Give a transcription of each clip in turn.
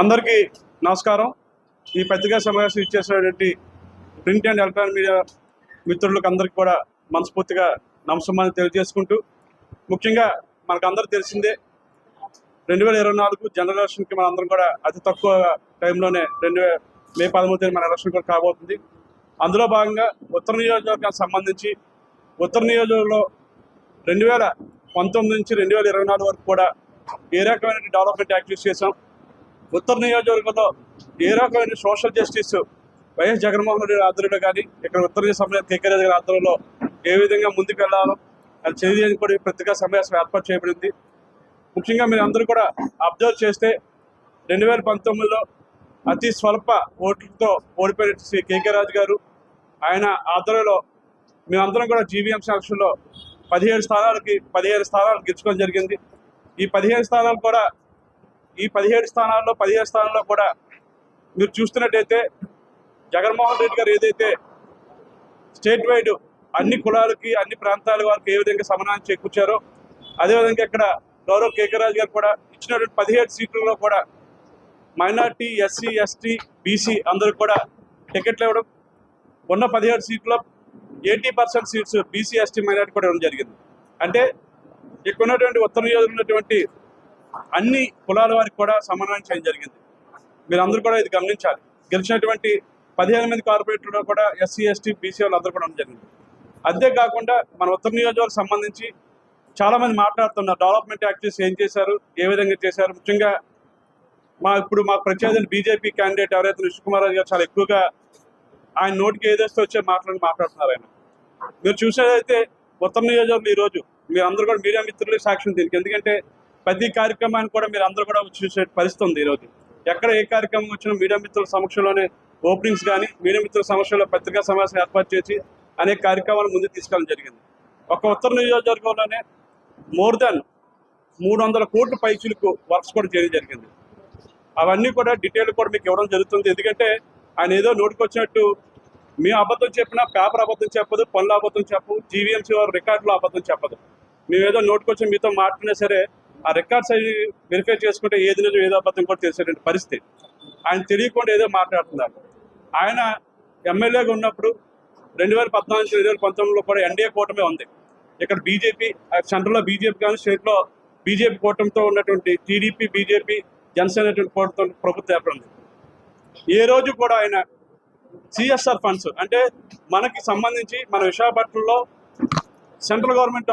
అందరికీ నమస్కారం. ఈ పత్రికా సమావేశం ఇచ్చేసినటువంటి ప్రింట్ అండ్ ఎలక్ట్రానిక్ మీడియా మిత్రులకు అందరికీ కూడా మనస్ఫూర్తిగా నమస్కారం తెలియజేసుకుంటూ ముఖ్యంగా మనకు అందరూ తెలిసిందే రెండు వేల ఇరవై నాలుగు జనరల్ ఎలక్షన్కి కూడా అతి తక్కువ టైంలోనే రెండు వే మే పదమూడు తేదీ మన ఎలక్షన్ కూడా కాబోతుంది. అందులో భాగంగా ఉత్తర నియోజకవర్గానికి సంబంధించి ఉత్తర నియోజకవర్గంలో రెండు వేల పంతొమ్మిది నుంచి రెండు వేల ఇరవై నాలుగు వరకు కూడా ఏ రకమైన డెవలప్మెంట్ యాక్టివిటీస్ చేసాం ఉత్తర నియోజకవర్గంలో ఏ రకమైన social justice YS Jaganmohan Reddy ఆధ్వర్యంలో కానీ ఇక్కడ ఉత్తర నియోజకవర్గం కేకే రెడ్డి గారి ఆధ్వర్యంలో ఏ విధంగా ముందుకు వెళ్ళాలో అది చేయడానికి కూడా ప్రతిగా సమావేశం ఏర్పాటు చేయబడింది. ముఖ్యంగా మీరు అందరూ కూడా అబ్జర్వ్ చేస్తే రెండు వేల పంతొమ్మిదిలో అతి స్వల్ప ఓట్లతో ఓడిపోయిన శ్రీ కేకే రాజు గారు ఆయన ఆధ్వర్యంలో మేమందరం కూడా జీవీఎం సెలక్షన్లో పదిహేడు స్థానాలకి పదిహేడు స్థానాలు గెలుచుకోవడం జరిగింది. ఈ పదిహేను స్థానాలు కూడా ఈ పదిహేడు స్థానాల్లో పదిహేడు స్థానాల్లో కూడా మీరు చూస్తున్నట్టయితే జగన్మోహన్ రెడ్డి గారు ఏదైతే స్టేట్ వైడ్ అన్ని కులాలకి అన్ని ప్రాంతాల వారికి ఏ విధంగా సమన్వయం చేకూర్చారో అదేవిధంగా ఇక్కడ గౌరవ్ కేకరాజు గారు కూడా ఇచ్చినటువంటి పదిహేడు సీట్లలో కూడా మైనార్టీ ఎస్సీ ఎస్టీ బీసీ అందరూ కూడా టికెట్లు ఇవ్వడం ఉన్న పదిహేడు సీట్లో eighty percent seats BC ST minority కూడా ఇవ్వడం జరిగింది. అంటే ఇక్కడ ఉన్నటువంటి ఉత్తర నియోజకవర్గంలో ఉన్నటువంటి అన్ని కులాల వారికి కూడా సమన్వయం చేయడం జరిగింది. మీరు అందరూ కూడా ఇది గమనించాలి. గెలిచినటువంటి పదిహేను మంది కార్పొరేటర్లో కూడా ఎస్సీ ఎస్టీ బీసీ వాళ్ళు అందరూ కూడా ఉండడం జరిగింది. అంతేకాకుండా మన ఉత్తర నియోజకవర్గం సంబంధించి చాలామంది మాట్లాడుతున్నారు. డెవలప్మెంట్ యాక్టివిటీస్ ఏం చేశారు? ఏ విధంగా చేశారు? ముఖ్యంగా మా ఇప్పుడు మా ప్రత్యేక బీజేపీ క్యాండిడేట్ ఎవరైతే విష్ణుకుమార్ రాజు గారు చాలా ఎక్కువగా ఆయన నోటికి ఏదేస్తే వచ్చే మాట్లాడి మాట్లాడుతున్నారు ఆయన. మీరు చూసేదైతే ఉత్తర నియోజకవర్గం ఈ రోజు మీరు అందరూ కూడా మీడియా మిత్రులు సాక్ష్యం దీనికి. ఎందుకంటే ప్రతి కార్యక్రమాన్ని కూడా మీరు అందరూ కూడా చూసే పరిస్థితి ఉంది ఈరోజు. ఎక్కడ ఏ కార్యక్రమం వచ్చినా మీడియా మిత్రుల సమక్షంలోనే ఓపెనింగ్స్ కానీ మీడియా మిత్రుల సమక్షంలో పత్రికా సమావేశం ఏర్పాటు చేసి అనేక కార్యక్రమాలు ముందుకు తీసుకెళ్ళడం జరిగింది. ఒక ఉత్తర నియోజకవర్గంలోనే మోర్ దాన్ మూడు వందల కోట్ల పైచులకు వర్క్స్ కూడా చేయడం జరిగింది. అవన్నీ కూడా డీటెయిల్ కూడా మీకు ఇవ్వడం జరుగుతుంది. ఎందుకంటే ఆయన ఏదో నోటికొచ్చినట్టు మీ అబద్ధం చెప్పినా పేపర్ అబద్ధం చెప్పదు పనులు అబద్ధం చెప్పు జీవీఎంసీ వారు రికార్డులో అబద్ధం చెప్పదు. మేము ఏదో నోటికొచ్చి మీతో మాట్లాడినా సరే ఆ రికార్డ్స్ అవి వెరిఫై చేసుకుంటే ఏది నిజం ఏదో అబద్ధం కూడా తెలిసేటువంటి పరిస్థితి. ఆయన తెలియకుండా ఏదో మాట్లాడుతున్నారు. ఆయన ఎమ్మెల్యేగా ఉన్నప్పుడు రెండు వేల పద్నాలుగు రెండు వేల పంతొమ్మిదిలో కూడా ఎన్డీఏ కూటమి ఉంది. ఇక్కడ బీజేపీ సెంట్రల్లో బీజేపీ కానీ స్టేట్లో బీజేపీ కూటమితో ఉన్నటువంటి టీడీపీ బీజేపీ జనసేన అనేటువంటి కూటమితో ప్రభుత్వం ఏర్పడింది ఏ రోజు కూడా ఆయన సిఎస్ఆర్ ఫండ్స్ అంటే మనకి సంబంధించి మన విశాఖపట్నంలో సెంట్రల్ గవర్నమెంట్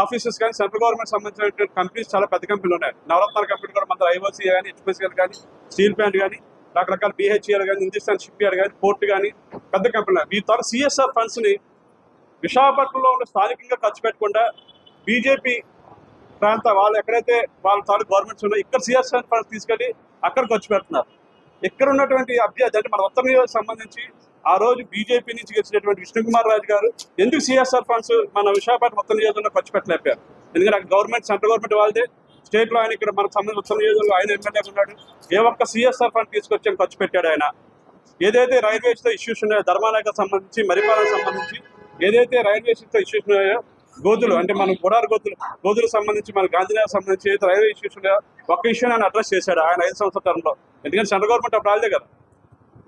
ఆఫీసెస్ కానీ సెంట్రల్ గవర్నమెంట్ సంబంధించిన కంపెనీస్ చాలా పెద్ద కంపెనీలు ఉన్నాయి. నవరత్నాల కంపెనీ కూడా మన ఐఓసీ కానీ హెచ్పిసిఎల్ కానీ స్టీల్ ప్లాంట్ కానీ రకరకాల బిహెచ్ఎల్ కానీ హిందుస్థాన్ షిప్ యార్డ్ కానీ పోర్ట్ కానీ పెద్ద కంపెనీలు ఉన్నాయి. మీ ద్వారా సిఎస్ఆర్ ఫండ్స్ని విశాఖపట్నంలో ఉన్న స్థానికంగా ఖర్చు పెట్టకుండా బీజేపీ ప్రాంత వాళ్ళు ఎక్కడైతే వాళ్ళ తాలూకు గవర్నమెంట్స్ ఉన్నాయో ఇక్కడ సిఎస్ఆర్ ఫండ్స్ తీసుకెళ్ళి అక్కడ ఖర్చు పెడుతున్నారు. ఇక్కడ ఉన్నటువంటి అభ్యర్థి అంటే మన ఉత్తర సంబంధించి ఆ రోజు బీజేపీ నుంచి గెలిచినటువంటి విష్ణుకుమార్ రాజు గారు ఎందుకు సిఎస్ఆర్ ఫండ్స్ మన విశాఖపట్నం ఉత్తర నియోజకవర్గంలో ఖర్చు పెట్టలేపారు ఎందుకంటే అక్కడ గవర్నమెంట్ సెంట్రల్ గవర్నమెంట్ వాళ్ళదే. స్టేట్లో ఆయన ఇక్కడ మనకు సంబంధించిన ఉత్తర నియోజకవర్గంలో ఆయన ఎమ్మెల్యే ఉన్నాడు. ఏ ఒక్క సిఎస్ఆర్ ఫండ్ తీసుకొచ్చి ఖర్చు పెట్టాడు ఆయన. ఏదైతే రైల్వేస్తో ఇష్యూస్ ఉన్నాయో ధర్మానగర్ సంబంధించి మరిపాలకు సంబంధించి ఏదైతే రైల్వేస్తో ఇష్యూస్ ఉన్నాయో గోతులు అంటే మనం గుడారు గోతులు గోతులకు సంబంధించి మన గాంధీనగర్ సంబంధించి ఏదైతే రైల్వే ఇష్యూస్ ఉన్నాయో ఒక్క ఇష్యూ ఆయన అడ్రస్ చేశాడు ఆయన ఐదు సంవత్సరాల టర్మ్లో. ఎందుకంటే సెంట్రల్ గవర్నమెంట్ అప్పుడు రాలేదే కదా.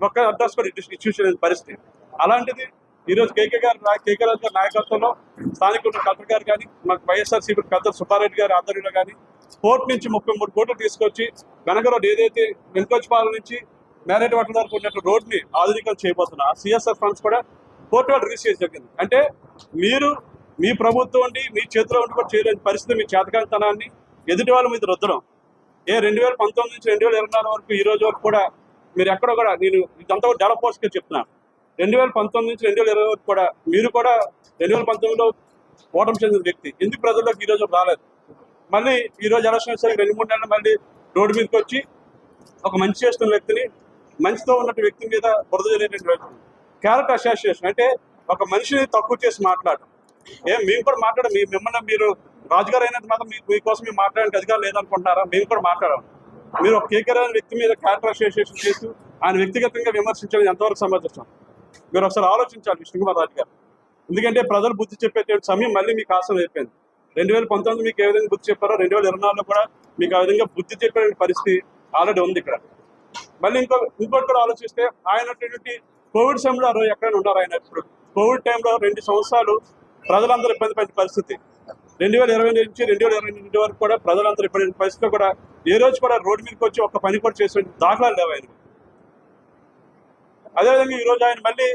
ఒక్క అడ్రస్ ఇన్స్టిట్యూషన్ పరిస్థితి. అలాంటిది ఈరోజు కేకే గారు కేకే రాజు గారి నాయకత్వంలో స్థానిక ఉన్న కలెక్టర్ గారు కానీ మాకు వైఎస్ఆర్సీపీ పెద్ద సుబ్బారెడ్డి గారి ఆధ్వర్యంలో కానీ పోర్ట్ నుంచి ముప్పై మూడు కోట్లు తీసుకొచ్చి గనక ఏదైతే వెనుకొచ్చిపాలెం నుంచి మ్యారేట్ వాటర్ వరకు ఉన్నట్టు రోడ్ని ఆధునికం చేయబోతున్నా సిఎస్ఆర్ ఫండ్స్ కూడా పోర్ట్ వాళ్ళు రిలీజ్ చేసి జరిగింది అంటే మీరు మీ ప్రభుత్వం ఉండి మీ చేతిలో ఉండి కూడా చేయలేని పరిస్థితి మీ చేతకాంతనాన్ని ఎదుటి వాళ్ళ మీద రుద్దడం. ఏ రెండు వేల పంతొమ్మిది నుంచి రెండు వేల ఇరవై నాలుగు వరకు ఈ రోజు వరకు కూడా మీరు ఎక్కడో కూడా నేను ఇదంతా కూడా డెవలప్ పోస్ట్గా చెప్తున్నాను రెండు వేల పంతొమ్మిది నుంచి రెండు వేల ఇరవై వరకు కూడా మీరు కూడా రెండు వేల పంతొమ్మిదిలో ఓటమి చెందిన వ్యక్తి. ఎందుకు ప్రజల్లోకి ఈరోజు రోజు రాలేదు? మళ్ళీ ఈ రోజు ఎలక్షన్ వచ్చేసరికి రెండు మూడు నెలలు మళ్ళీ రోడ్డు మీదకి వచ్చి ఒక మంచి చేస్తున్న వ్యక్తిని మంచితో ఉన్నట్టు వ్యక్తి మీద బురద జరిగేటువంటి వ్యక్తి. క్యారెక్టర్ అసోసియేషన్ అంటే ఒక మనిషిని తక్కువ చేసి మాట్లాడటం. ఏం మేము కూడా మాట్లాడం మీ మిమ్మల్ని మీరు రాజుగారు అయినంత మాత్రం మీకోసం మేము మాట్లాడడానికి అధికారం లేదనుకుంటున్నారా? మేము కూడా మాట్లాడాం మీరు ఒక కేకర్ అనే వ్యక్తి మీద క్యారెక్టర్ అసోసియేషన్ చేస్తూ ఆయన వ్యక్తిగతంగా విమర్శించడం ఎంతవరకు సమంజసం? మీరు ఒకసారి ఆలోచించాలి విష్ణుకుమార్ రాజు గారు. ఎందుకంటే ప్రజలు బుద్ధి చెప్పే సమయం మళ్ళీ మీకు ఆశ అయిపోయింది. రెండు వేల పంతొమ్మిది మీకు ఏ విధంగా బుద్ధి చెప్పారో రెండు వేల ఇరవై నాలుగులో కూడా మీకు ఆ విధంగా బుద్ధి చెప్పే పరిస్థితి ఆల్రెడీ ఉంది ఇక్కడ. మళ్ళీ ఇంకో ఇంకోటి కూడా ఆలోచిస్తే ఆయన కోవిడ్ సమయంలో ఎక్కడైనా ఉన్నారు ఆయన ఇప్పుడు. కోవిడ్ టైంలో రెండు సంవత్సరాలు ప్రజలందరూ ఇబ్బంది పడిన పరిస్థితి. రెండు వేల ఇరవై నుంచి రెండు వేల ఇరవై రెండు వరకు కూడా ప్రజలందరూ ఇబ్బంది పడిన పరిస్థితిలో కూడా ఏ రోజు కూడా రోడ్డు మీదకి వచ్చి ఒక పని కూడా చేసే దాఖలాలు లేవు ఆయన అదేవిధంగా ఈ రోజు ఆయన మళ్ళీ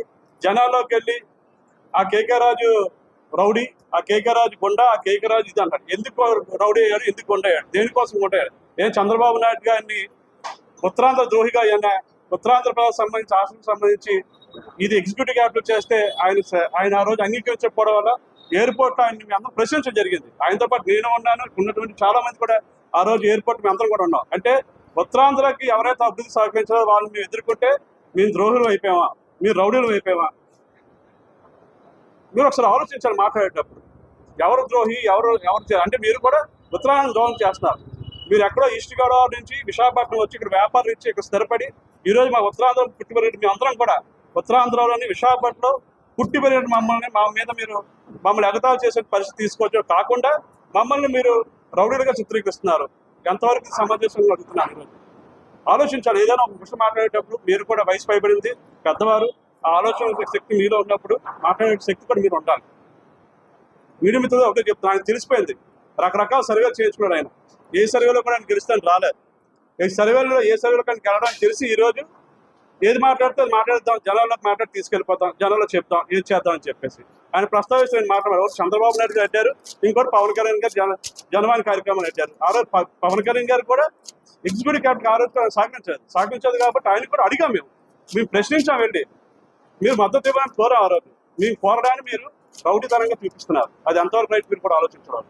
జనాల్లోకి వెళ్ళి ఆ కేకే రాజు రౌడీ ఆ కేకే రాజు గుండా ఆ కేకే రాజు ఇది అంటారు. ఎందుకు రౌడీ అయ్యాడు ఎందుకు గుండా అయ్యాడు దేనికోసం గుండా అయ్యాడు ఏం చంద్రబాబు నాయుడు గారిని ఉత్తరాంధ్ర ద్రోహిగా అయినా ఉత్తరాంధ్రప్రదేశ్ సంబంధించి ఆశ్రమం సంబంధించి ఇది ఎగ్జిక్యూటివ్ క్యాపిటల్ చేస్తే ఆయన ఆయన ఆ రోజు అంగీకరించకపోవడం వల్ల ఎయిర్పోర్ట్ ఆయన మీ అందరం ప్రశ్నించడం జరిగింది. ఆయనతో పాటు నేను ఉన్నాను ఉన్నటువంటి చాలా మంది కూడా ఆ రోజు ఎయిర్పోర్ట్ మేము అందరం కూడా ఉన్నాం. అంటే ఉత్తరాంధ్రకి ఎవరైతే అభివృద్ధి సహకరించారో వాళ్ళని మేము ఎదుర్కొంటే మేము ద్రోహులు అయిపోయామా? మీరు రౌడీలు అయిపోయామా? మీరు ఒకసారి ఆలోచించాలి మాట్లాడేటప్పుడు. ఎవరు ద్రోహి ఎవరు ఎవరు అంటే మీరు కూడా ఉత్తరాంధ్ర ద్రోహం చేస్తున్నారు. మీరు ఎక్కడో ఈస్ట్ గోదావరి నుంచి విశాఖపట్నం వచ్చి ఇక్కడ వ్యాపారం ఇచ్చి ఇక్కడ స్థిరపడి ఈ రోజు మా ఉత్తరాంధ్ర పుట్టి పెరిగిన మీ అందరం కూడా ఉత్తరాంధ్రలోని విశాఖపట్నంలో పుట్టి పెరిగిన మమ్మల్ని మా మీద మీరు మమ్మల్ని ఎగతాలు చేసే పరిస్థితి తీసుకోవచ్చు కాకుండా మమ్మల్ని మీరు రౌడీలుగా చిత్రీకరిస్తున్నారు. ఎంతవరకు సమంజసంగా అడుగుతున్నాను ఈరోజు ఆలోచించాలి. ఏదైనా ఒక విషయం మాట్లాడేటప్పుడు మీరు కూడా వయసు పైబడింది పెద్దవారు ఆ ఆలోచన శక్తి మీలో ఉన్నప్పుడు మాట్లాడే శక్తి కూడా మీరు ఉండాలి. మీరు మిత్రులు ఒకటే చెప్తాను ఆయన తెలిసిపోయింది. రకరకాల సర్వేలు చేయించుకున్నాడు ఆయన. ఏ సర్వేలో కూడా ఆయన గెలుస్తాను రాలేదు. ఈ సర్వేలో ఏ సర్వేలో కానీ గెలవడానికి తెలిసి ఈ రోజు ఏది మాట్లాడితే మాట్లాడదాం జనాల్లోకి మాట్లాడి తీసుకెళ్ళిపోతాం జనాల్లో చెప్తాం ఏం చేద్దాం అని చెప్పేసి. ఆయన ప్రస్తావించిన ఆయన మాట్లాడారు ఒకటి చంద్రబాబు నాయుడు గారు అడ్డారు ఇంకోటి పవన్ కళ్యాణ్ గారు జన జనవాణి కార్యక్రమాలు అడ్డారు. ఆ రోజు పవన్ కళ్యాణ్ గారు కూడా ఎగ్జిక్యూటివ్ క్యాబినెట్ ఆ రోజు సహకరించారు. సహకరించారు కాబట్టి ఆయన కూడా అడిగాం మేము. మేము ప్రశ్నించాం వెళ్ళి మీరు మద్దతు ఇవ్వడానికి కోరు ఆ రోజు. మేము కోరడానికి మీరు రౌడీతనంగా చూపిస్తున్నారు. అది ఎంతవరకు రైట్ మీరు కూడా ఆలోచించడం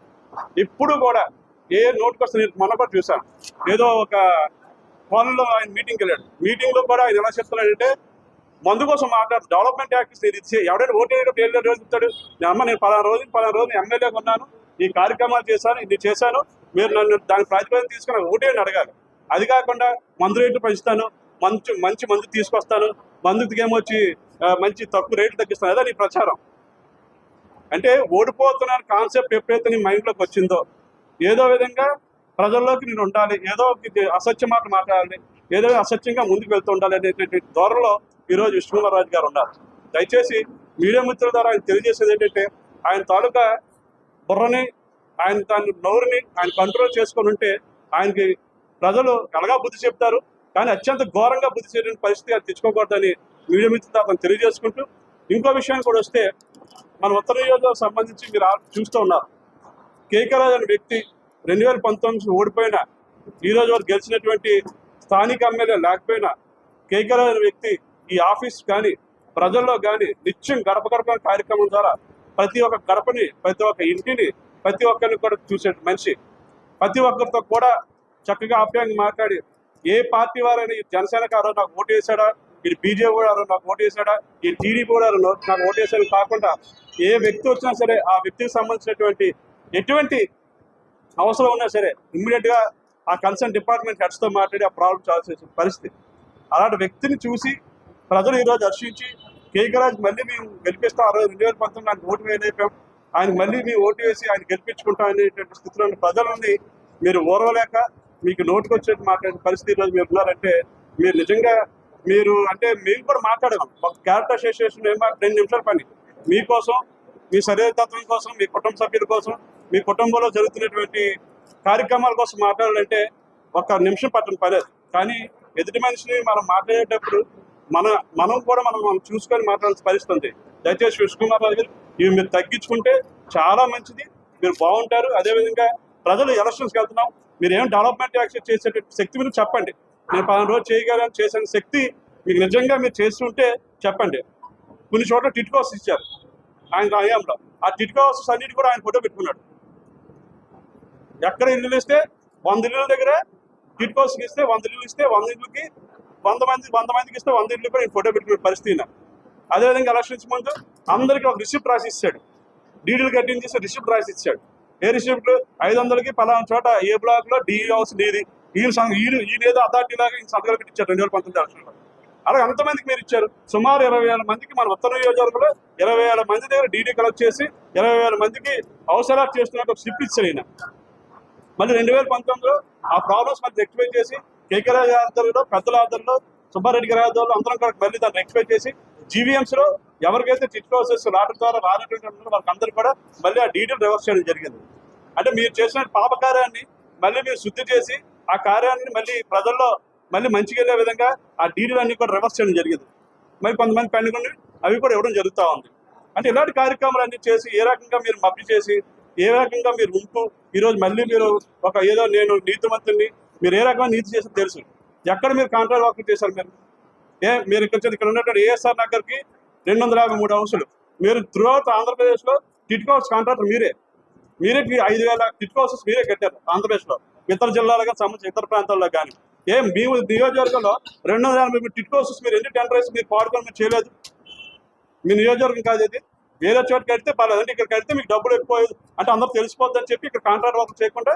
ఇప్పుడు కూడా ఏ నోటికి నేను మొన్న కూడా చూసాను ఏదో ఒక ఫోన్లో ఆయన మీటింగ్కి వెళ్ళాడు. మీటింగ్లో కూడా ఆయన ఎలా చెప్తున్నాడంటే మందు కోసం మాట్లాడు డెవలప్మెంట్ యాక్ట్ ఇది చే- ఎవడైనా ఓటు వేయడం ఏళ్ళు రోజు చెప్తాడు. అమ్మ నేను పలానా రోజు పలానా రోజు ఎమ్మెల్యేగా ఉన్నాను ఈ కార్యక్రమాలు చేశాను ఇది చేశాను. మీరు నన్ను దాని ప్రాతిపదికన తీసుకుని ఓటేయని అడగాలి. అది కాకుండా మందు రేట్లు పెంచుతాను. మంచి మంచి మందు తీసుకొస్తాను. మందుకి ఏమొచ్చి మంచి తక్కువ రేట్లు తగ్గిస్తాను. అదే నీ ప్రచారం. అంటే ఓడిపోతున్న కాన్సెప్ట్ ఎప్పుడైతే నీ మైండ్లోకి వచ్చిందో ఏదో విధంగా ప్రజల్లోకి నేను ఉండాలి. ఏదో ఒక అసత్య మాట మాట్లాడాలి. ఏదో అసత్యంగా ముందుకు వెళ్తూ ఉండాలి అనేటువంటి ధోరణిలో ఈరోజు విష్ణుకుమార్ గారు ఉన్నారు. దయచేసి మీడియా మిత్రుల ద్వారా ఆయన తెలియజేసేది ఏంటంటే ఆయన తాలూకా బుర్రని ఆయన తన నోరుని ఆయన కంట్రోల్ చేసుకొని ఉంటే ఆయనకి ప్రజలు ఎలాగా బుద్ధి చెప్తారు. కానీ అత్యంత ఘోరంగా బుద్ధి చేయడం పరిస్థితి అది తెచ్చుకోకూడదని మీడియా మిత్రులతో అతను తెలియజేసుకుంటూ ఇంకో విషయానికి కూడా వస్తే మన ఉత్తర నియోజకవర్గం సంబంధించి మీరు ఆ- చూస్తూ ఉన్నారు. కేకరాజ్ అనే వ్యక్తి రెండు వేల పంతొమ్మిది ఓడిపోయిన ఈరోజు రోజు వరకు గెలిచినటువంటి స్థానిక ఎమ్మెల్యే లేకపోయినా కేకరాజ్ అనే వ్యక్తి ఈ ఆఫీస్ కానీ ప్రజల్లో కానీ నిత్యం గడప గడప కార్యక్రమం ద్వారా ప్రతి ఒక్క గడపని ప్రతి ఒక్క ఇంటిని ప్రతి ఒక్కరిని కూడా చూసే మనిషి. ప్రతి ఒక్కరితో కూడా చక్కగా ఆప్యాయంగా మాట్లాడి ఏ పార్టీ వారైనా ఈ జనసేన కారు నాకు ఓటు వేసాడా ఈ బీజేపీ కూడా నాకు ఓటు వేసాడా ఈ టీడీపీ కూడా నాకు ఓటు వేసాడు కాకుండా ఏ వ్యక్తి వచ్చినా సరే ఆ వ్యక్తికి సంబంధించినటువంటి ఎటువంటి అవసరం ఉన్నా సరే ఇమ్మీడియట్గా ఆ కన్సర్న్ డిపార్ట్మెంట్ హెడ్స్తో మాట్లాడి ఆ ప్రాబ్లం సాల్వ్ చేసే పరిస్థితి. అలాంటి వ్యక్తిని చూసి ప్రజలు ఈరోజు దర్శించి హర్షించి కేకరాజ్ మళ్ళీ మేము గెలిపిస్తాం ఆ రోజు రెండు వేల పంతొమ్మిది ఆయన ఓటు వేయలేపాం. ఆయన మళ్ళీ మేము ఓటు వేసి ఆయన గెలిపించుకుంటాం అనేటువంటి స్థితిలో ప్రజలని మీరు ఓర్వలేక మీకు నోటుకు వచ్చేట్టు మాట్లాడే పరిస్థితి ఈరోజు రోజు మీరు ఉన్నారంటే మీరు నిజంగా మీరు అంటే మేము కూడా మాట్లాడగలం. ఒక క్యారెక్టర్ అసోసియేషన్ ఏమో రెండు నిమిషాల పని. మీకోసం మీ శరీరతత్వం కోసం మీ కుటుంబ సభ్యుల కోసం మీ కుటుంబంలో జరుగుతున్నటువంటి కార్యక్రమాల కోసం మాట్లాడాలంటే ఒక నిమిషం పట్టని పని కానీ ఎదుటి మనిషిని మనం మాట్లాడేటప్పుడు మన మనం కూడా మనం మనం చూసుకొని మాట్లాడాల్సిన పరిస్థితి ఉంది. దయచేసి విష్ణుకుమార్ రాజు గారు ఇవి మీరు తగ్గించుకుంటే చాలా మంచిది. మీరు బాగుంటారు. అదేవిధంగా ప్రజలు ఎలక్షన్స్కి వెళ్తున్నాం. మీరు ఏం డెవలప్మెంట్ యాక్షన్ చేసే శక్తి మీరు చెప్పండి. నేను పలానా రోజు చేయగలను చేసిన శక్తి మీకు నిజంగా మీరు చేస్తుంటే చెప్పండి. కొన్ని చోట్ల టిట్ హౌస్ ఇచ్చారు. ఆయన హయాంలో ఆ టిట్ హౌసెస్ అన్నిటి కూడా ఆయన ఫోటో పెట్టుకున్నాడు. ఎక్కడ ఇల్లు ఇస్తే వంద ఇల్లుల దగ్గర టిట్ హౌస్కి ఇస్తే వంద ఇల్లు ఇస్తే వంద ఇళ్ళకి వంద మంది వంద మందికి ఇస్తే వంద ఇల్లు కూడా ఫోటో పెట్టుకునే పరిస్థితి నా. అదేవిధంగా ఎలక్షన్స్ ముందు అందరికీ ఒక రిసిప్ట్ రాసి ఇచ్చాడు డీడీలు కట్టించేసి రిసిప్ట్ రాసి ఇచ్చాడు ఏ రిసిప్ట్ ఐదు వందలకి పలానా చోట ఏ బ్లాక్లో డి హౌస్ నీది ఈయన ఈయన ఈయన ఏదో అథారిటీ లాగా ఈయన సంతకాలు పెట్టించారు రెండు వేల పంతొమ్మిది ఎలక్షన్లో అలాగే ఎంతమందికి మీరు ఇచ్చారు? సుమారు ఇరవై వేల మందికి మన ఉత్తర నియోజకవర్గంలో ఇరవై వేల మంది దగ్గర డీడీ కలెక్ట్ చేసి ఇరవై వేల మందికి అవసరాలు చేస్తున్నట్టు ఒక స్లిప్ ఇచ్చారు ఈయన. మళ్ళీ రెండు వేల పంతొమ్మిదిలో ఆ ప్రాబ్లమ్స్ మళ్ళీ రెక్టిఫై చేసి కేకే రాజు ఆధ్వర్యంలో పెద్దల ఆధ్వర్యంలో సుబ్బారెడ్డి గారి ఆధ్వర్యంలో అందరం కూడా మళ్ళీ దాన్ని ఎక్స్పెక్ట్ చేసి జీవీఎంసీ లో ఎవరికైతే చిట్ ప్రాసెస్ రావడం ద్వారా రానటువంటి ఉన్నారో వాళ్ళకి అందరూ కూడా మళ్ళీ ఆ డీటెయిల్ రివర్స్ చేయడం జరిగింది. అంటే మీరు చేసిన పాప కార్యాన్ని మళ్ళీ మీరు శుద్ధి చేసి ఆ కార్యాన్ని మళ్ళీ ప్రజల్లో మళ్ళీ మంచిగా వెళ్ళే విధంగా ఆ డీటెయిల్ అన్ని కూడా రివర్స్ చేయడం జరిగింది. మరి కొంతమంది పెండుకొని అవి కూడా ఇవ్వడం జరుగుతూ ఉంది. అంటే ఇలాంటి కార్యక్రమాలు అన్ని చేసి ఏ రకంగా మీరు మభ్య చేసి ఏ రకంగా మీరు ఉంటూ ఈరోజు మళ్ళీ మీరు ఒక ఏదో నేను నీతిమంతుని మీరు ఏ రకమైన నీతి చేసి తెలుసు. ఎక్కడ మీరు కాంట్రాక్ట్ వర్క్ చేశారు మీరు? ఏ మీరు ఇక్కడ ఇక్కడ ఉన్నటువంటి ఏఎస్ఆర్ నగర్కి రెండు వందల యాభై మూడు అంశాలు మీరు త్రూఅవుట్ ఆంధ్రప్రదేశ్లో టిట్కో హౌస్ కాంట్రాక్టర్ మీరే. మీరే ఐదు వేల టిట్కో హౌసెస్ మీరే కట్టారు ఆంధ్రప్రదేశ్లో. ఇతర జిల్లాలకు సంబంధించిన ఇతర ప్రాంతాల్లో కానీ. ఏం మీ నియోజకవర్గంలో రెండు వందల యాభై మూడు టిట్కో హౌసెస్ మీరు ఎన్ని టెండర్ వేసి మీరు పాడుకొని మీరు చేయలేదు? మీ నియోజకవర్గం కాదు ఇది. వేరే చోట కడితే పర్లేదు అంటే ఇక్కడ కడితే మీకు డబ్బులు ఎక్కువ అంటే అందరూ తెలిసిపోద్దని చెప్పి ఇక్కడ కాంట్రాక్ట్ వర్క్ చేయకుండా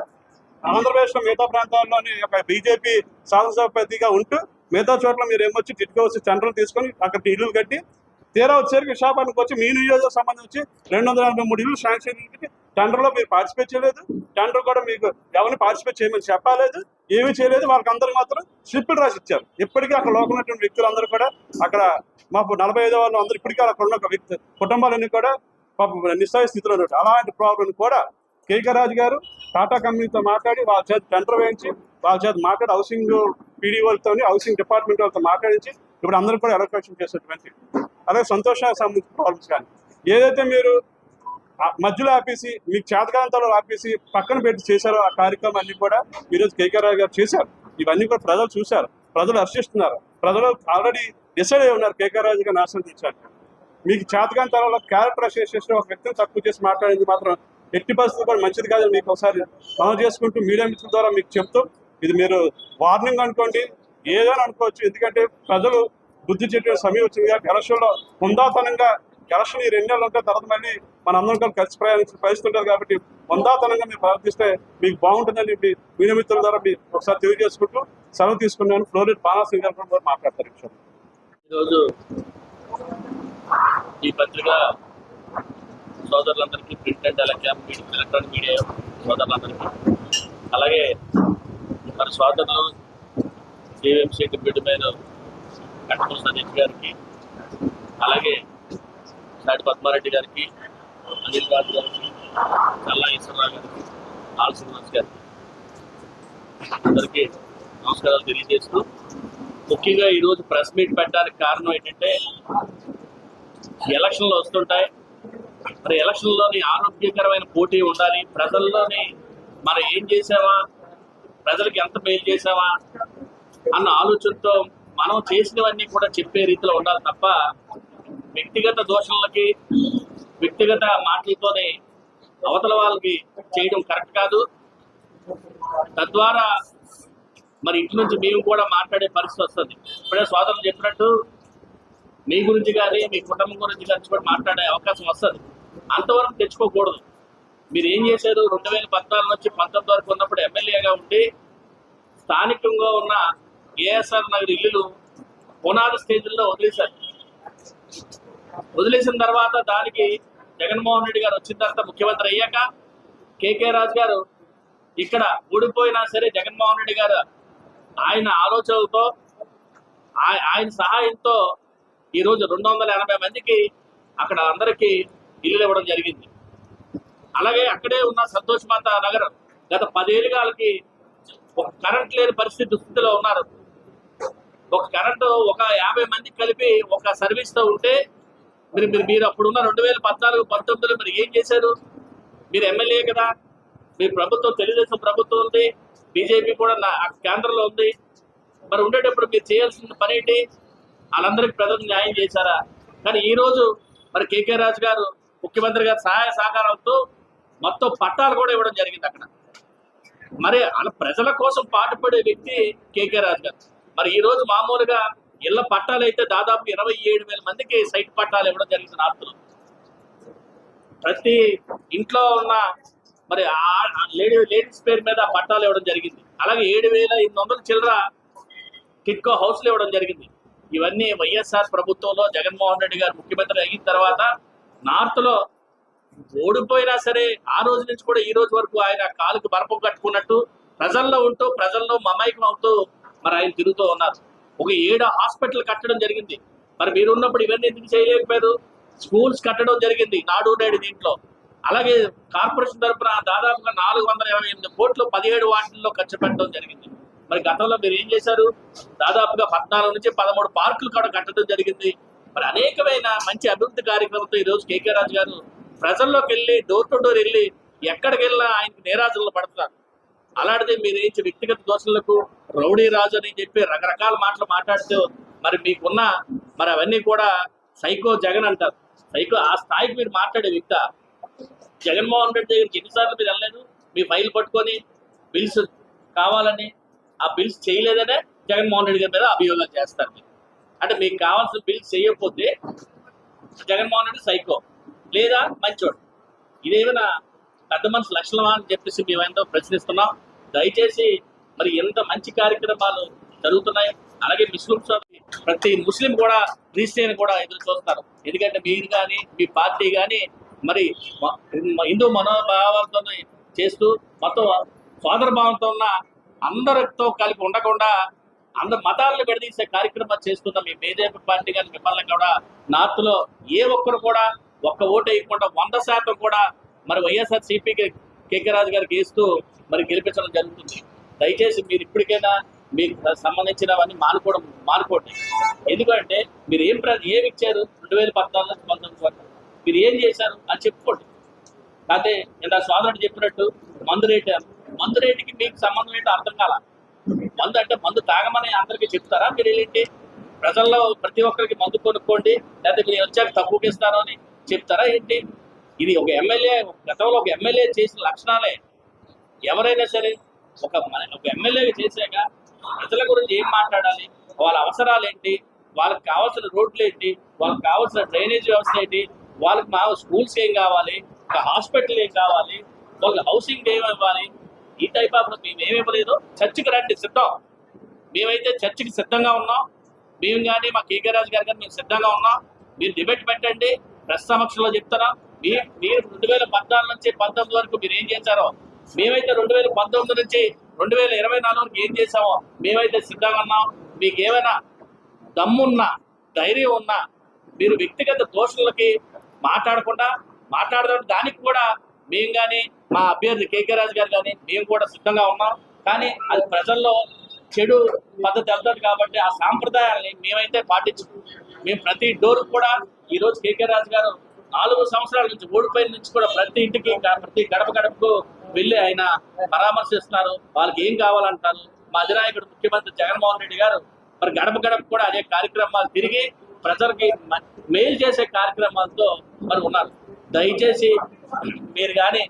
ఆంధ్రప్రదేశ్లో మిగతా ప్రాంతాల్లోని ఒక బీజేపీ శాసనసభాపతిగా ఉంటూ మిగతా చోట్ల మీరు ఏమొచ్చి వచ్చి సెంటర్లు తీసుకొని అక్కడ ఇల్లు కట్టి తీరా వచ్చేసరికి విశాఖపట్నంకి వచ్చి మీ నియోజక సంబంధించి రెండు వందల ఎనభై మూడు ఇల్లు శాంక్షన్ టెండర్లో మీరు పార్టిసిపేట్ చేయలేదు. టెండర్ కూడా మీకు ఎవరిని పార్టిసిపేట్ చేయమని చెప్పలేదు. ఏమీ చేయలేదు. వాళ్ళకి అందరూ మాత్రం స్లిప్పులు రాసి ఇచ్చారు. ఇప్పటికీ అక్కడ లోకల్ వ్యక్తులందరూ కూడా అక్కడ మాకు నలభై ఐదు వాళ్ళు అందరూ ఇప్పటికీ అక్కడ ఉన్న ఒక వ్యక్తి కుటుంబాలన్నీ కూడా పాపం నిస్సాయ స్థితిలో అలాంటి ప్రాబ్లం కూడా కేకే రాజు గారు టాటా కంపెనీతో మాట్లాడి వాళ్ళ చేతి టెండర్ వేయించి వాళ్ళ చేతి మాట్లాడి హౌసింగ్ పీడీఓలతో హౌసింగ్ డిపార్ట్మెంట్ వాళ్ళతో మాట్లాడించి ఇప్పుడు అందరూ కూడా ఎలక్ట్రేషన్ చేసేటువంటి అలాగే సంతోషానికి సంబంధించిన ప్రాబ్లమ్స్ కానీ. ఏదైతే మీరు మధ్యలో ఆపేసి మీకు చేతకాంతాలు ఆపేసి పక్కన పెట్టి చేశారో ఆ కార్యక్రమం అన్నీ కూడా ఈరోజు కేకే రావు గారు చేశారు. ఇవన్నీ కూడా ప్రజలు చూశారు. ప్రజలు హర్షిస్తున్నారు ప్రజలు ఆల్రెడీ డిసైడ్ అయి ఉన్నారు కేకే రాజు నాశనం ఆశ్రయించారు మీకు చేతకాంతాలలో క్యారెక్టర్ అసోసియేషన్ ఒక వ్యక్తిని తక్కువ చేసి మాట్లాడింది మాత్రం ఎట్టి పరిస్థితులు కూడా మంచిది కాదు మీకు ఒకసారి మనం చేసుకుంటూ మీడియా మిత్రుల ద్వారా మీకు చెప్తూ ఇది మీరు వార్నింగ్ అనుకోండి ఏదైనా అనుకోవచ్చు. ఎందుకంటే ప్రజలు బుద్ధి చెప్పిన సమయం వచ్చింది కాబట్టి ఎలక్షన్లో హుందాతనంగా ఎలక్షన్ ఈ రెండు ఉంటే తర్వాత మళ్ళీ మన అందరం కలిసి కలిసి ప్రయాణించే పరిస్థితి ఉంటుంది కాబట్టి ఉందాతనంగా మీరు ప్రవర్తిస్తే మీకు బాగుంటుందని మీ మీడియా మిత్రుల ద్వారా మీరు ఒకసారి తెలియజేసుకుంటూ సెలవు తీసుకున్నాను. ఫ్లోరిడ్ బాణాసింగ్ గారు కూడా మాట్లాడతారు ఈరోజు ఈ పత్రిక సోదరులందరికీ print and electronic electronic media సోదరులందరికీ. అలాగే మరి సోదరులు JMC deputy mayor Kattapur Satish గారికి అలాగే సాటి పద్మారెడ్డి గారికి అనిల్ రాజు గారికి చల్లా ఈశ్వరరావు గారికి ఆల్ శ్రీనివాస్ గారికి అందరికీ నమస్కారాలు తెలియజేస్తూ ముఖ్యంగా ఈరోజు ప్రెస్ మీట్ పెట్టడానికి కారణం ఏంటంటే ఎలక్షన్లు వస్తుంటాయి. మరి ఎలక్షన్లోని ఆరోగ్యకరమైన పోటీ ఉండాలి. ప్రజల్లోని మనం ఏం చేసావా? ప్రజలకు ఎంత మేలు చేసావా? అన్న ఆలోచనతో మనం చేసినవన్నీ కూడా చెప్పే రీతిలో ఉండాలి తప్ప వ్యక్తిగత దోషణలకి వ్యక్తిగత మాటలతోనే అవతల వాళ్ళకి చేయడం కరెక్ట్ కాదు. తద్వారా మరి ఇంటి నుంచి మేము కూడా మాట్లాడే పరిస్థితి వస్తుంది. ఇప్పుడే సోదరులు చెప్పినట్టు మీ గురించి కానీ మీ కుటుంబం గురించి కానీ కూడా మాట్లాడే అవకాశం వస్తుంది. అంతవరకు తెచ్చుకోకూడదు. మీరు ఏం చేశారు? రెండు వేల పద్నాలుగు నుంచి పంతొమ్మిది వరకు ఉన్నప్పుడు ఎమ్మెల్యేగా ఉండి స్థానికంగా ఉన్న ఏఎస్ఆర్ నగర్ ఇల్లులు పునాది స్టేజ్లో వదిలేశారు. వదిలేసిన తర్వాత దానికి జగన్మోహన్ రెడ్డి గారు వచ్చిన తర్వాత ముఖ్యమంత్రి అయ్యాక కేకే రాజు గారు ఇక్కడ ఊడిపోయినా సరే జగన్మోహన్ రెడ్డి గారు ఆయన ఆలోచనలతో ఆయన సహాయంతో ఈరోజు రెండు వందల ఎనభై మందికి అక్కడ అందరికీ ఇల్లు ఇవ్వడం జరిగింది. అలాగే అక్కడే ఉన్న సంతోష్ మాత నగరం గత పదేళ్ళుగా వాళ్ళకి ఒక కరెంట్ లేని పరిస్థితి స్థితిలో ఉన్నారు. ఒక కరెంటు ఒక యాభై మందికి కలిపి ఒక సర్వీస్తో ఉంటే మీరు మీరు మీరు అప్పుడు ఉన్న రెండు వేల పద్నాలుగు పంతొమ్మిదిలో మీరు ఏం చేశారు? మీరు ఎమ్మెల్యే కదా. మీ ప్రభుత్వం తెలుగుదేశం ప్రభుత్వం ఉంది. బీజేపీ కూడా నా కేంద్రంలో ఉంది. మరి ఉండేటప్పుడు మీరు చేయాల్సిన పని ఏంటి? వాళ్ళందరికీ ప్రజలకు న్యాయం చేశారా? కానీ ఈ రోజు మరి కేకే రాజు గారు ముఖ్యమంత్రి గారి సహాయ సహకారంతో మొత్తం పట్టాలు కూడా ఇవ్వడం జరిగింది అక్కడ. మరి అలా ప్రజల కోసం పాటుపడే వ్యక్తి కేకే రాజు గారు మరి ఈ రోజు మామూలుగా ఇళ్ళ పట్టాలు అయితే దాదాపు ఇరవై ఏడు వేల మందికి సైట్ పట్టాలు ఇవ్వడం జరిగింది నార్త్లో. ప్రతి ఇంట్లో ఉన్న మరి ఆ- లేడీ లేడీస్ పేరు మీద పట్టాలు ఇవ్వడం జరిగింది. అలాగే ఏడు వేల ఎనిమిది వందల చిల్లర కిట్కో హౌస్లు ఇవ్వడం జరిగింది. ఇవన్నీ వైఎస్ఆర్ ప్రభుత్వంలో జగన్మోహన్ రెడ్డి గారు ముఖ్యమంత్రి అయిన తర్వాత నార్త్లో ఓడిపోయినా సరే ఆ రోజు నుంచి కూడా ఈ రోజు వరకు ఆయన కాలుకు బరపం కట్టుకున్నట్టు ప్రజల్లో ఉంటూ ప్రజల్లో మమైకం అవుతూ మరి ఆయన తిరుగుతూ ఉన్నారు. ఒక ఏడు హాస్పిటల్ కట్టడం జరిగింది. మరి మీరు ఉన్నప్పుడు ఇవన్నీ ఎందుకు చేయలేకపోయారు? స్కూల్స్ కట్టడం జరిగింది నాడు నేడు దీంట్లో. అలాగే కార్పొరేషన్ తరపున దాదాపుగా నాలుగు వందల ఇరవై ఎనిమిది కోట్లు పదిహేడు వాటిల్లో ఖర్చు పెట్టడం జరిగింది. మరి గతంలో మీరు ఏం చేశారు? దాదాపుగా పద్నాలుగు నుంచి పదమూడు పార్కులు కూడా కట్టడం జరిగింది. మరి అనేకమైన మంచి అభివృద్ధి కార్యక్రమంతో ఈరోజు కేకే రాజు గారు ప్రజల్లోకి వెళ్ళి డోర్ టు డోర్ వెళ్ళి ఎక్కడికి వెళ్ళినా ఆయనకి నేరాజులు పడుతున్నారు. అలాంటిది మీరు ఏం వ్యక్తిగత దోషులకు రౌడీ రాజు అని చెప్పి రకరకాల మాటలు మాట్లాడుతూ మరి మీకున్న మరి అవన్నీ కూడా సైకో జగన్ అంటారు. సైకో ఆ స్థాయికి మీరు మాట్లాడే వ్యక్తి జగన్మోహన్ రెడ్డి దగ్గరికి ఎన్నిసార్లు మీరు వెళ్ళలేదు? మీ ఫైల్ పట్టుకొని బిల్స్ కావాలని ఆ బిల్స్ చేయలేదనే జగన్మోహన్ రెడ్డి గారి మీద అభియోగాలు చేస్తారు మీరు. అంటే మీకు కావాల్సిన బిల్స్ చేయకపోతే జగన్మోహన్ రెడ్డి సైకో లేదా మంచోడు. ఇదేమైనా పెద్ద మనసు లక్షణమా అని చెప్పేసి మేమేంతో ప్రశ్నిస్తున్నాం. దయచేసి మరి ఎంత మంచి కార్యక్రమాలు జరుగుతున్నాయి? అలాగే ముస్లిం ప్రతి ముస్లిం కూడా క్రిస్టియన్ కూడా ఎదురు చూస్తారు. ఎందుకంటే మీరు కానీ మీ పార్టీ కానీ మరి హిందూ మనోభావాలతో చేస్తూ మొత్తం సోదర భావంతో ఉన్న అందరితో కలిపి ఉండకుండా అందరు మతాలను విడదీసే కార్యక్రమం చేస్తున్న మీ బీజేపీ పార్టీ కానీ మిమ్మల్ని కూడా నార్త్లో ఏ ఒక్కరు కూడా ఒక్క ఓటు వేయకుండా వంద శాతం కూడా మరి వైఎస్ఆర్ సిపికి కేకే రాజు గారికి వేస్తూ మరి గెలిపించడం జరుగుతుంది. దయచేసి మీరు ఇప్పటికైనా మీకు సంబంధించినవన్నీ మానుకోవడం మానుకోండి. ఎందుకంటే మీరు ఏం ప్ర- ఏమి ఇచ్చారు? రెండు వేల పద్నాలుగు నుంచి పంతొమ్మిది వరకు. మీరు ఏం చేశారు? అని చెప్పుకోండి. కాకపోతే ఇలా సోదరుడు చెప్పినట్టు మందు రేటు మందు రేటుకి మీకు సంబంధం ఏంటో అర్థం కాల. మందు అంటే మందు తాగమని అందరికీ చెప్తారా? మీరు ఏంటి? ప్రజల్లో ప్రతి ఒక్కరికి మందు కొనుక్కోండి లేకపోతే మీరు వచ్చాక తక్కువకి ఇస్తాను అని చెప్తారా ఏంటి? ఇది ఒక ఎమ్మెల్యే గతంలో ఒక ఎమ్మెల్యే చేసిన లక్షణాలే. ఎవరైనా సరే ఒక మన- ఒక ఎమ్మెల్యేగా చేశాక ప్రజల గురించి ఏం మాట్లాడాలి? వాళ్ళ అవసరాలు ఏంటి? వాళ్ళకి కావాల్సిన రోడ్లు ఏంటి? వాళ్ళకి కావాల్సిన డ్రైనేజ్ వ్యవస్థ ఏంటి? వాళ్ళకి మా స్కూల్స్ ఏం కావాలి? ఒక హాస్పిటల్ ఏం కావాలి? వాళ్ళకి హౌసింగ్ ఏమి ఇవ్వాలి? ఈ టైప్ ఆఫ్ మేము ఏమివ్వలేదు. చర్చికి రండి సిద్ధం. మేమైతే చర్చికి సిద్ధంగా ఉన్నాం. మేము కానీ మా కేకే రాజు గారు కానీ మేము సిద్ధంగా ఉన్నాం. మీరు డిబేట్ పెట్టండి ప్రెస్ సమక్షంలో చెప్తారా మీ మీరు రెండు వేల పద్నాలుగు నుంచి పంతొమ్మిది వరకు మీరు ఏం చేశారో. మేమైతే రెండు వేల పంతొమ్మిది నుంచి రెండు వేల ఇరవై నాలుగు వరకు ఏం చేసామో మేమైతే సిద్ధంగా ఉన్నాం. మీకు ఏమైనా దమ్మున్నా ధైర్యం ఉన్నా మీరు వ్యక్తిగత దోషులకి మాట్లాడకుండా మాట్లాడదాం. దానికి కూడా మేము కానీ మా అభ్యర్థి కేకే రాజు గారు కానీ మేము కూడా సిద్ధంగా ఉన్నాం. కానీ అది ప్రజల్లో చెడు పద్ధతి వెళ్తుంది కాబట్టి ఆ సాంప్రదాయాన్ని మేమైతే పాటించు మేము ప్రతి డోర్ కూడా ఈ రోజు కేకే రాజు గారు నాలుగు సంవత్సరాల నుంచి ఓడిపోయిన నుంచి కూడా ప్రతి ఇంటికి ప్రతి గడప గడపకు వెళ్ళి ఆయన పరామర్శిస్తున్నారు. వాళ్ళకి ఏం కావాలంటారు? మా అధినాయకుడు ముఖ్యమంత్రి జగన్మోహన్ రెడ్డి గారు మరి గడప గడప కూడా అదే కార్యక్రమాలు తిరిగి ప్రజలకి మేలు చేసే కార్యక్రమాలతో మరి ఉన్నారు. దయచేసి మీరు కానీ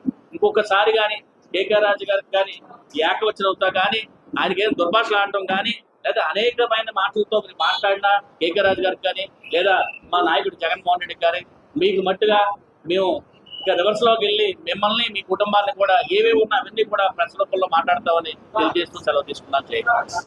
ఒక్కొక్కసారి కానీ కేకే రాజు గారికి కానీ ఏకవచనంతో కానీ ఆయనకి ఏం దుర్భాషలు ఆడటం కానీ లేదా అనేకమైన మాటలతో మీరు మాట్లాడినా కేకే రాజు గారికి కానీ లేదా మా నాయకుడు జగన్మోహన్ రెడ్డి గారి మీకు మట్టుగా మేము ఇక రివర్స్లోకి వెళ్ళి మిమ్మల్ని మీ కుటుంబాన్ని కూడా ఏవేవి ఉన్నా అవన్నీ కూడా ప్రశ్న రూపంలో మాట్లాడతామని తెలియజేస్తూ సెలవు తీసుకున్నాను.